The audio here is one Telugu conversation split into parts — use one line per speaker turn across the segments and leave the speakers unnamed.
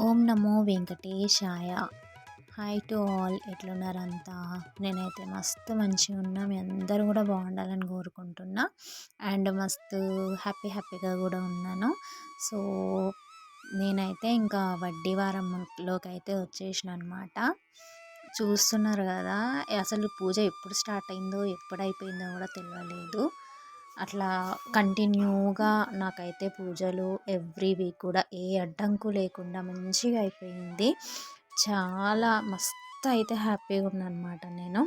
ఓం నమో వెంకటేశాయ. Hi to all. ఎట్లున్నారంతా? నేనైతే మస్తు మంచిగా ఉన్నా. మీ అందరూ కూడా బాగుండాలని కోరుకుంటున్నా. అండ్ మస్తు హ్యాపీ హ్యాపీగా కూడా ఉన్నాను. సో నేనైతే ఇంకా వడ్డీ వారంలోకి అయితే వచ్చేసిన అనమాట చూస్తున్నారు కదా అసలు పూజ ఎప్పుడు స్టార్ట్ అయిందో ఎప్పుడు అయిపోయిందో కూడా తెలియలేదు. అట్లా కంటిన్యూగా నాకైతే పూజలు ఎవ్రీ వీక్ కూడా ఏ అడ్డంకు లేకుండా మంచిగా అయిపోయింది. చాలా మస్తు అయితే హ్యాపీగా ఉన్నానమాట నేను.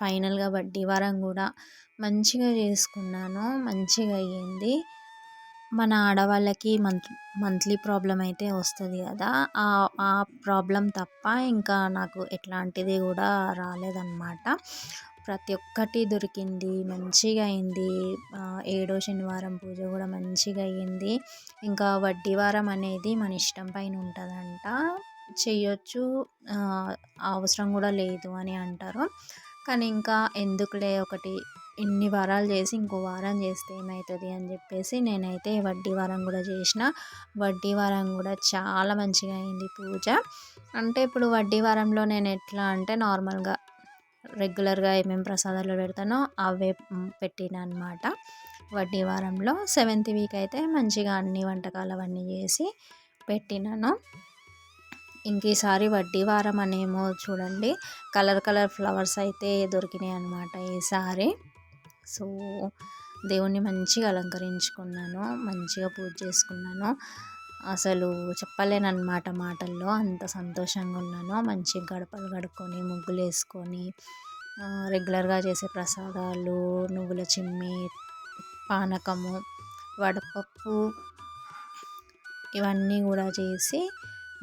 ఫైనల్గా వడ్డీ వారం కూడా మంచిగా చేసుకున్నాను మంచిగా అయ్యింది. మన ఆడవాళ్ళకి మంత్ మంత్లీ ప్రాబ్లం అయితే వస్తుంది కదా ఆ ప్రాబ్లం తప్ప ఇంకా నాకు ఎట్లాంటిది కూడా రాలేదన్నమాట. ప్రతి ఒక్కటి దొరికింది మంచిగా అయింది. ఏడో శనివారం పూజ కూడా మంచిగా అయ్యింది. ఇంకా వడ్డీ వారం అనేది మన ఇష్టం పైన ఉంటుందంట. చేయొచ్చు అవసరం కూడా లేదు అని అంటారు. కానీ ఇంకా ఎందుకులే ఒకటి ఇన్ని వారాలు చేసి ఇంకో వారం చేస్తే ఏమవుతుంది అని చెప్పేసి నేనైతే వడ్డీ వారం కూడా చేసిన. వడ్డీ వారం కూడా చాలా మంచిగా అయింది పూజ. అంటే ఇప్పుడు వడ్డీ వారంలో నేను ఎట్లా అంటే నార్మల్గా రెగ్యులర్గా ఏమేమి ప్రసాదాలు పెడతానో అవే పెట్టిన అనమాట వడ్డీ వారంలో సెవెంత్ వీక్ అయితే మంచిగా అన్ని వంటకాలు అవన్నీ చేసి పెట్టినాను. ఇంక ఈసారి వడ్డీ వారం అనేమో చూడండి కలర్ కలర్ ఫ్లవర్స్ అయితే దొరికినాయి అనమాట ఈసారి. సో దేవుణ్ణి మంచిగా అలంకరించుకున్నాను మంచిగా పూజ చేసుకున్నాను. అసలు చెప్పలేనమాట మాటల్లో. అంత సంతోషంగా ఉన్నాను. మంచి గడపలు గడుక్కొని ముగ్గులు వేసుకొని రెగ్యులర్గా చేసే ప్రసాదాలు నువ్వుల చిమ్మి పానకము వడపప్పు ఇవన్నీ కూడా చేసి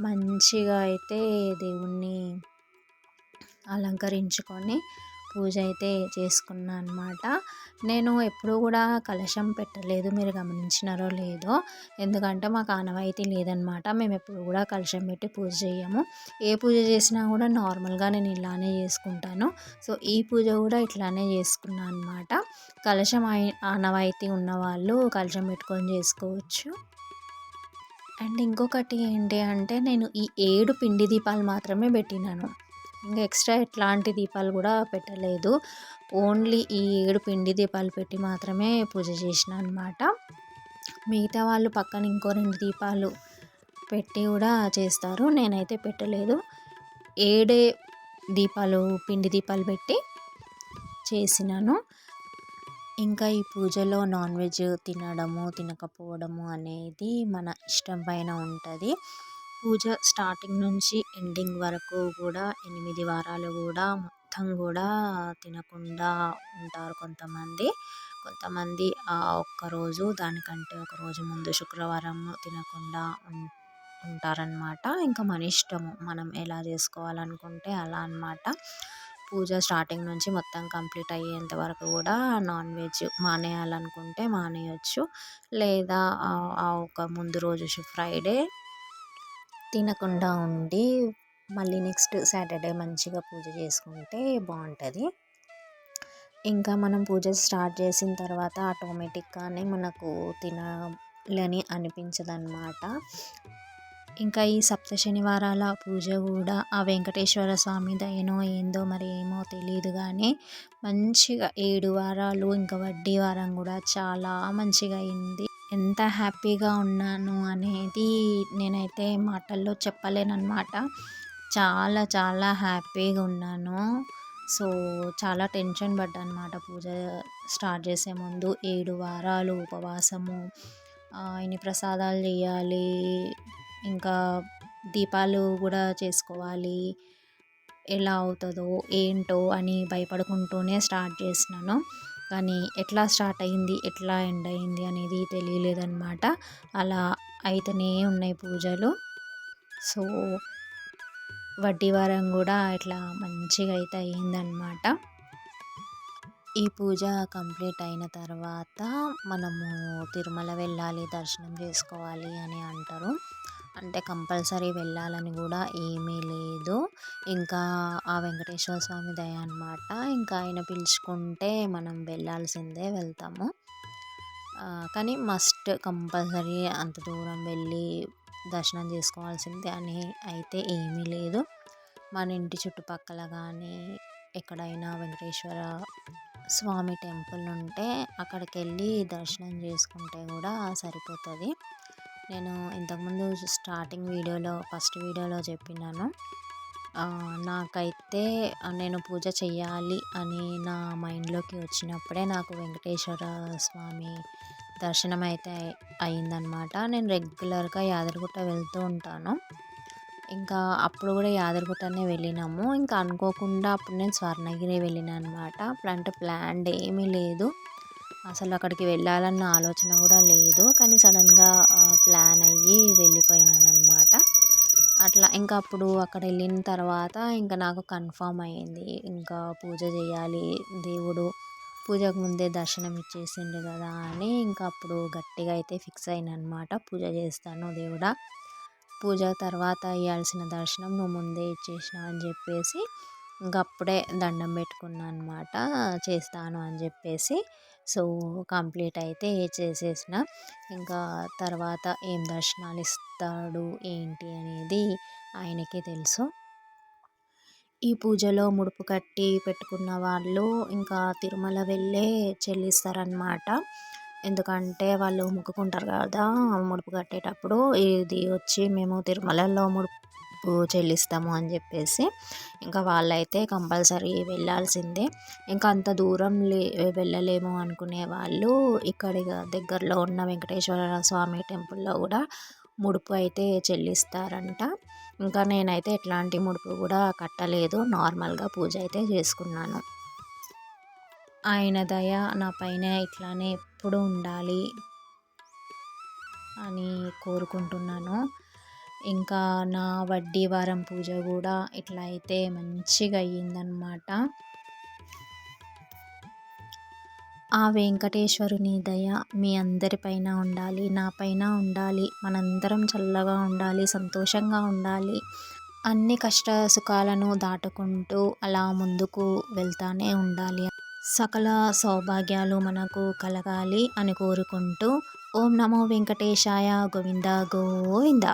మంచిగా అయితే దేవుణ్ణి అలంకరించుకొని పూజ అయితే చేసుకున్నాను అనమాట నేను ఎప్పుడూ కూడా కలశం పెట్టలేదు మీరు గమనించినారో లేదో. ఎందుకంటే మాకు ఆనవాయితీ లేదనమాట మేము ఎప్పుడు కూడా కలశం పెట్టి పూజ చేయము ఏ పూజ చేసినా కూడా నార్మల్గా నేను ఇలానే చేసుకుంటాను. సో ఈ పూజ కూడా ఇట్లానే చేసుకున్నాను అనమాట కలశం ఆనవాయితీ ఉన్నవాళ్ళు కలశం పెట్టుకొని చేసుకోవచ్చు. అండ్ ఇంకొకటి ఏంటి అంటే నేను ఈ ఏడు పిండి దీపాలు మాత్రమే పెట్టినాను. ఇంకా ఎక్స్ట్రా ఎట్లాంటి దీపాలు కూడా పెట్టలేదు. ఓన్లీ ఈ ఏడు పిండి దీపాలు పెట్టి మాత్రమే పూజ చేసిన అనమాట మిగతా వాళ్ళు పక్కన ఇంకో రెండు దీపాలు పెట్టి కూడా చేస్తారు. నేనైతే పెట్టలేదు. ఏడే దీపాలు పిండి దీపాలు పెట్టి చేసినాను. ఇంకా ఈ పూజలో నాన్ వెజ్ తినడము తినకపోవడము అనేది మన ఇష్టం పైన ఉంటుంది. పూజ స్టార్టింగ్ నుంచి ఎండింగ్ వరకు కూడా ఎనిమిది వారాలు కూడా మొత్తం కూడా తినకుండా ఉంటారు కొంతమంది. కొంతమంది ఆ ఒక్కరోజు దానికంటే ఒక రోజు ముందు శుక్రవారం తినకుండా ఉంటారనమాట ఇంకా మన ఇష్టము మనం ఎలా చేసుకోవాలనుకుంటే అలా అనమాట పూజ స్టార్టింగ్ నుంచి మొత్తం కంప్లీట్ అయ్యేంత వరకు కూడా నాన్ వెజ్ మానేయాలనుకుంటే మానేయచ్చు. లేదా ఆ ఒక ముందు రోజు ఫ్రైడే తినకుండా ఉండి మళ్ళీ నెక్స్ట్ సాటర్డే మంచిగా పూజ చేసుకుంటే బాగుంటుంది ఇంకా మనం పూజ స్టార్ట్ చేసిన తర్వాత ఆటోమేటిక్గానే మనకు తినాలని అనిపించదన్నమాట. ఇంకా ఈ సప్త శనివారాల పూజ కూడా ఆ వెంకటేశ్వర స్వామి దయనో ఏందో మరి ఏమో తెలియదు కానీ మంచిగా ఏడు వారాలు ఇంకా వడ్డీ వారం కూడా చాలా మంచిగా అయింది. ఎంత హ్యాపీగా ఉన్నాను అనేది నేనైతే మాటల్లో చెప్పలేనమాట చాలా చాలా హ్యాపీగా ఉన్నాను. సో చాలా టెన్షన్ పడ్డా అనమాట పూజ స్టార్ట్ చేసే ముందు ఏడు వారాలు ఉపవాసము ఇన్ని ప్రసాదాలు చేయాలి ఇంకా దీపాలు కూడా చేసుకోవాలి ఎలా అవుతుందో ఏంటో అని భయపడుకుంటూనే స్టార్ట్ చేసినాను. కానీ ఎట్లా స్టార్ట్ అయింది ఎట్లా ఎండ్ అయింది అనేది తెలియలేదన్నమాట. అలా అయితేనే ఉన్నాయి పూజలు. సో వడ్డీ వారం కూడా ఇట్లా మంచిగా అయితే అయిందనమాట ఈ పూజ కంప్లీట్ అయిన తర్వాత మనము తిరుమల వెళ్ళాలి దర్శనం చేసుకోవాలి అని అంటారు. అంటే కంపల్సరీ వెళ్ళాలని కూడా ఏమీ లేదు. ఇంకా ఆ వెంకటేశ్వర స్వామి దయ అనమాట ఇంకా ఆయన పిలుచుకుంటే మనం వెళ్ళాల్సిందే వెళ్తాము. కానీ మస్ట్ కంపల్సరీ అంత దూరం వెళ్ళి దర్శనం చేసుకోవాల్సిందే అని అయితే ఏమీ లేదు. మన ఇంటి చుట్టుపక్కల కానీ ఎక్కడైనా వెంకటేశ్వర స్వామి టెంపుల్ ఉంటే అక్కడికి వెళ్ళి దర్శనం చేసుకుంటే కూడా సరిపోతుంది. నేను ఇంతకుముందు స్టార్టింగ్ వీడియోలో ఫస్ట్ వీడియోలో చెప్పినాను. నాకైతే నేను పూజ చేయాలి అని నా మైండ్లోకి వచ్చినప్పుడే నాకు వెంకటేశ్వర స్వామి దర్శనం అయితే అయిందనమాట నేను రెగ్యులర్గా యాదగిరిగుట్ట వెళ్తూ ఉంటాను. ఇంకా అప్పుడు కూడా యాదగిరిగుట్టనే వెళ్ళినాము. ఇంకా అనుకోకుండా అప్పుడు నేను స్వర్ణగిరి వెళ్ళినా అనమాట అప్పుడు అంటే ప్లాన్ ఏమీ లేదు. అసలు అక్కడికి వెళ్ళాలన్న ఆలోచన కూడా లేదు. కానీ సడన్గా ప్లాన్ అయ్యి వెళ్ళిపోయినాను అనమాట అట్లా ఇంకా అప్పుడు అక్కడ వెళ్ళిన తర్వాత ఇంకా నాకు కన్ఫామ్ అయ్యింది. ఇంకా పూజ చేయాలి. దేవుడు పూజకు ముందే దర్శనం ఇచ్చేసిండు కదా అని ఇంకా అప్పుడు గట్టిగా అయితే ఫిక్స్ అయిన అనమాట పూజ చేస్తాను దేవుడా. పూజ తర్వాత ఇవ్వాల్సిన దర్శనం నువ్వు ముందే ఇచ్చేసినావు అని చెప్పేసి ఇంకా అప్పుడే దండం పెట్టుకున్నాను అనమాట చేస్తాను అని చెప్పేసి సో కంప్లీట్ అయితే చేసేసిన. ఇంకా తర్వాత ఏం దర్శనాలు ఇస్తాడు ఏంటి అనేది ఆయనకే తెలుసు. ఈ పూజలో ముడుపు కట్టి పెట్టుకున్న వాళ్ళు ఇంకా తిరుమల వెళ్ళే చెల్లిస్తారనమాట ఎందుకంటే వాళ్ళు మొక్కుకుంటారు కదా ముడుపు కట్టేటప్పుడు. ఇది వచ్చి మేము తిరుమలలో ముడుపు చెల్లిస్తాము అని చెప్పేసి ఇంకా వాళ్ళైతే కంపల్సరీ వెళ్ళాల్సిందే. ఇంకా అంత దూరం లే వెళ్ళలేము అనుకునే వాళ్ళు ఇక్కడ దగ్గరలో ఉన్న వెంకటేశ్వర స్వామి టెంపుల్లో కూడా ముడుపు అయితే చెల్లిస్తారంట. ఇంకా నేనైతే ఎట్లాంటి ముడుపు కూడా కట్టలేదు. నార్మల్గా పూజ అయితే చేసుకున్నాను. ఆయన దయ నా పైన ఇట్లానే ఎప్పుడు ఉండాలి అని కోరుకుంటున్నాను. ఇంకా నా వడ్డీ వారం పూజ కూడా ఇట్లా అయితే మంచిగా అయ్యిందనమాట ఆ వెంకటేశ్వరుని దయ మీ అందరిపైన ఉండాలి నా పైన ఉండాలి మనందరం చల్లగా ఉండాలి సంతోషంగా ఉండాలి అన్ని కష్ట సుఖాలను దాటుకుంటూ అలా ముందుకు వెళ్తానే ఉండాలి. సకల సౌభాగ్యాలు మనకు కలగాలి అని కోరుకుంటూ ఓం నమో వెంకటేశాయ గోవింద గోవింద.